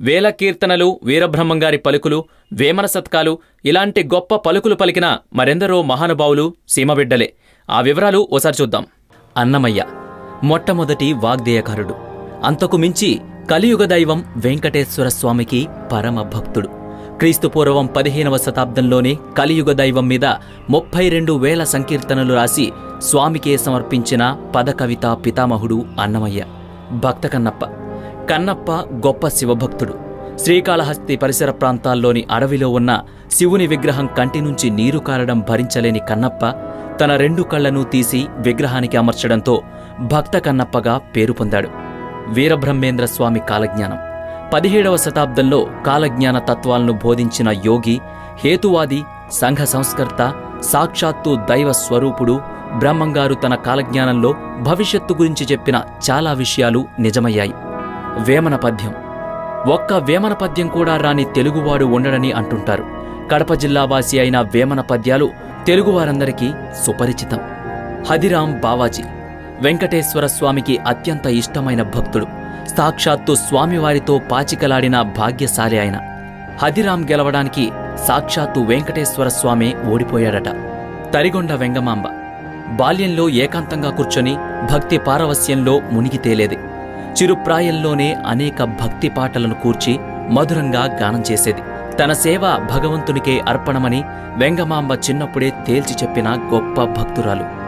వేల కీర్తనలు వీరబ్రహ్మంగారి పలుకులు వేమన సత్కాలు ఇలాంటి గొప్ప పలుకులు పలికిన మరెందరో మహానుభావులు సీమబిడ్డలే ఆ వివరాలు ఓసారి చూద్దాం. అన్నమయ్య మొట్టమొదటి వాగ్దేయకారుడు. అంతకు మించి కలియుగ దైవం వెంకటేశ్వర స్వామికి పరమ భక్తుడు. క్రీస్తుపూర్వం పదిహేనవ శతాబ్దంలోనే కలియుగ దైవం మీద ముప్పై రెండు వేల సంకీర్తనలు రాసి స్వామికే సమర్పించిన పదకవిత పితామహుడు అన్నమయ్య. భక్త కన్నప్ప కన్నప్ప గొప్ప శివభక్తుడు. శ్రీకాళహస్తి పరిసర ప్రాంతాల్లోని అడవిలో ఉన్న శివుని విగ్రహం కంటి నుంచి నీరు కారడం భరించలేని కన్నప్ప తన రెండు కళ్ళను తీసి విగ్రహానికి అమర్చడంతో భక్త కన్నప్పగా పేరు పొందాడు. వీరబ్రహ్మేంద్ర స్వామి కాలజ్ఞానం. పదిహేడవ శతాబ్దంలో కాలజ్ఞాన తత్వాలను బోధించిన యోగి హేతువాది సంఘ సంస్కర్త సాక్షాత్తు దైవ స్వరూపుడు బ్రహ్మంగారు తన కాలజ్ఞానంలో భవిష్యత్తు గురించి చెప్పిన చాలా విషయాలు నిజమయ్యాయి. వేమన పద్యం. ఒక్క వేమన పద్యం కూడా రాని తెలుగువాడు ఉండడని అంటుంటారు. కడప జిల్లావాసి అయిన వేమన పద్యాలు తెలుగువారందరికీ సుపరిచితం. హదిరాం బావాజీ. వెంకటేశ్వర స్వామికి అత్యంత ఇష్టమైన భక్తుడు. సాక్షాత్తు స్వామివారితో పాచికలాడిన భాగ్యశాలి ఆయన. హదిరాం గెలవడానికి సాక్షాత్తు వెంకటేశ్వర స్వామి ఓడిపోయాడట. తరిగొండ వెంగమాంబ. బాల్యంలో ఏకాంతంగా కూర్చొని భక్తి పారవస్యంలో మునిగి తేలేది. చిరుప్రాయంలోనే అనేక భక్తి పాటలను కూర్చి మధురంగా గానం చేసేది. తన సేవ భగవంతునికే అర్పణమని వెంగమాంబ చిన్నప్పుడే తేల్చి చెప్పిన గొప్ప భక్తురాలు.